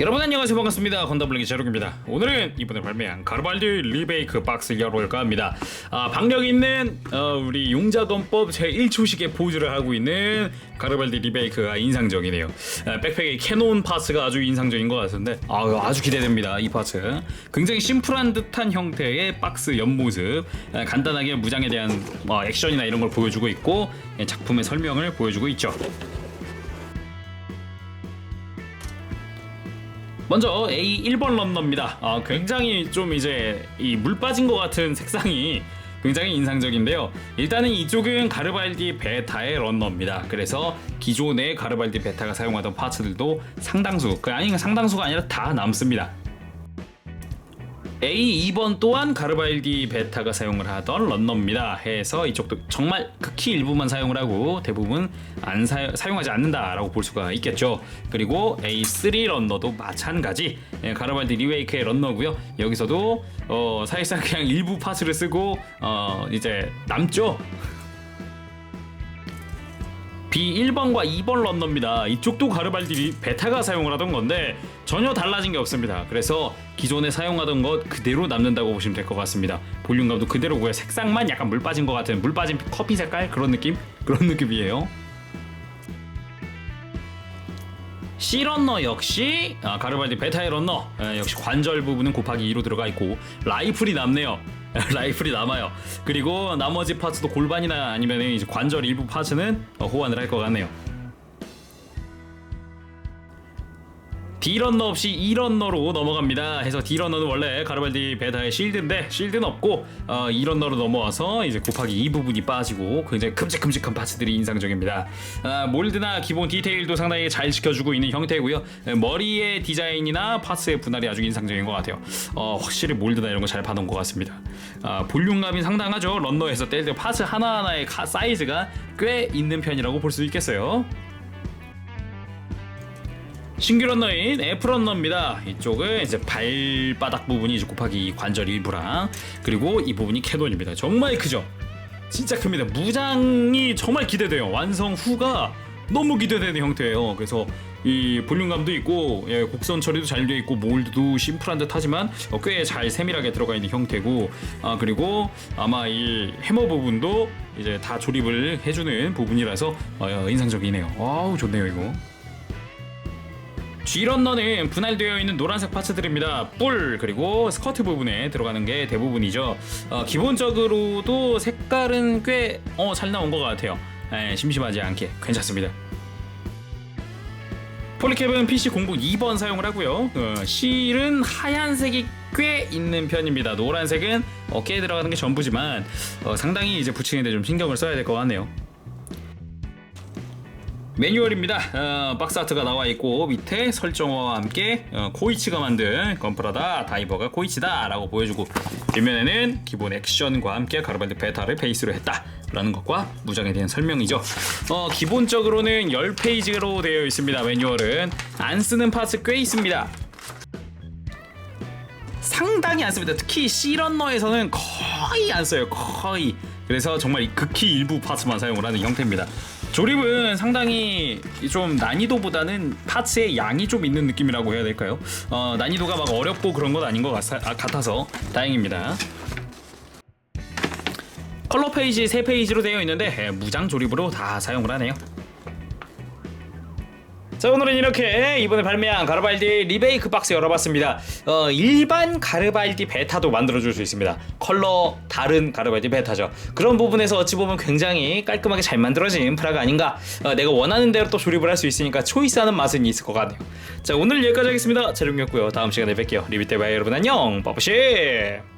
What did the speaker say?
여러분 안녕하세요. 반갑습니다. 건더블링의 제록입니다. 오늘은 이번에 발매한 가르발디 리베이크 박스 열어볼까 합니다. 아, 박력 있는 어, 우리 용자건법 제1초식에 포즈를 하고 있는 가르발디 리베이크가 인상적이네요. 아, 백팩에 캐논 파츠가 아주 인상적인 것 같은데 아, 아주 기대됩니다 이 파츠. 굉장히 심플한 듯한 형태의 박스 옆모습 아, 간단하게 무장에 대한 뭐, 액션이나 이런 걸 보여주고 있고 예, 작품의 설명을 보여주고 있죠 먼저 A 1번 런너입니다. 아, 굉장히 좀 이제 이 물 빠진 것 같은 색상이 굉장히 인상적인데요. 일단은 이쪽은 가르발디 베타의 런너입니다. 그래서 기존의 가르발디 베타가 사용하던 파츠들도 상당수, 그 아니 상당수가 아니라 다 남습니다. A 2번 또한 가르발디 베타가 사용을 하던 런너입니다. 해서 이쪽도 정말 극히 일부만 사용을 하고 대부분 안 사, 사용하지 않는다라고 볼 수가 있겠죠. 그리고 A3 런너도 마찬가지 예, 가르발디 리웨이크의 런너고요. 여기서도 어, 사실상 그냥 일부 파츠를 쓰고 어, 이제 남죠. B1번과 2번 런너입니다. 이쪽도 가르발디 베타가 사용을 하던 건데 전혀 달라진 게 없습니다. 그래서 기존에 사용하던 것 그대로 남는다고 보시면 될 것 같습니다. 볼륨감도 그대로고요. 색상만 약간 물 빠진 것 같은 물 빠진 커피 색깔 그런 느낌 그런 느낌이에요. C 런너 역시 아, 가르발디 베타의 런너 에, 역시 관절 부분은 곱하기 2로 들어가 있고 라이플이 남네요. 라이플이 남아요. 그리고 나머지 파츠도 골반이나 아니면 이제 관절 일부 파츠는 어, 호환을 할 것 같네요. D런너 없이 E런너로 넘어갑니다. 해서 D런너는 원래 가르발디 베타의 실드인데 실드는 없고 어, E런너로 넘어와서 이제 곱하기 이 부분이 빠지고 굉장히 큼직큼직한 파츠들이 인상적입니다. 아, 몰드나 기본 디테일도 상당히 잘 지켜주고 있는 형태고요. 에, 머리의 디자인이나 파츠의 분할이 아주 인상적인 것 같아요. 어, 확실히 몰드나 이런 거 잘 봐놓은 것 같습니다. 아, 볼륨감이 상당하죠. 런너에서 뗄 때 파츠 하나하나의 가- 사이즈가 꽤 있는 편이라고 볼 수 있겠어요. 신규 런너인 F 런너입니다. 이쪽은 이제 발바닥 부분이 이제 곱하기 이 관절 일부랑 그리고 이 부분이 캐논입니다. 정말 크죠? 진짜 큽니다. 무장이 정말 기대돼요. 완성 후가 너무 기대되는 형태예요. 그래서 이 볼륨감도 있고 예, 곡선 처리도 잘 되어 있고 몰드도 심플한 듯 하지만 어, 꽤잘 세밀하게 들어가 있는 형태고 아 그리고 아마 이 해머 부분도 이제 다 조립을 해주는 부분이라서 어, 인상적이네요. 와우 좋네요 이거. G런너는 분할되어 있는 노란색 파츠들입니다. 뿔 그리고 스커트 부분에 들어가는 게 대부분이죠. 어, 기본적으로도 색깔은 꽤잘 나온 것 같아요. 에, 심심하지 않게 괜찮습니다. 폴리캡은 PC 공부 2번 사용을 하고요. 어, 실은 하얀색이 꽤 있는 편입니다. 노란색은 어깨에 들어가는 게 전부지만 어, 상당히 이제 붙이는데 좀 신경을 써야 될 것 같네요. 매뉴얼입니다. 어, 박스 아트가 나와 있고 밑에 설정어와 함께 어, 코이치가 만든 건프라다 다이버가 코이치다라고 보여주고 뒷면에는 기본 액션과 함께 가르발디 베타를 베이스로 했다라는 것과 무장에 대한 설명이죠. 어, 기본적으로는 10페이지로 되어 있습니다. 매뉴얼은 안 쓰는 파츠 꽤 있습니다. 상당히 안 씁니다. 특히 C런너에서는 거의 안 써요. 거의. 그래서 정말 극히 일부 파츠만 사용을 하는 형태입니다. 조립은 상당히 좀 난이도보다는 파츠의 양이 좀 있는 느낌이라고 해야 될까요? 어, 난이도가 막 어렵고 그런 건 아닌 것 같, 아, 같아서 다행입니다. 컬러 페이지 3페이지로 되어 있는데 예, 무장 조립으로 다 사용을 하네요. 자 오늘은 이렇게 이번에 발매한 가르발디 리베이크 박스 열어봤습니다. 어, 일반 가르발디 베타도 만들어줄 수 있습니다. 컬러 다른 가르발디 베타죠. 그런 부분에서 어찌 보면 굉장히 깔끔하게 잘 만들어진 프라가 아닌가. 어, 내가 원하는 대로 또 조립을 할 수 있으니까 초이스하는 맛은 있을 것 같네요. 자 오늘 여기까지 하겠습니다. 재룡이었고요. 다음 시간에 뵐게요. 봐요 여러분. 안녕. 빠빠시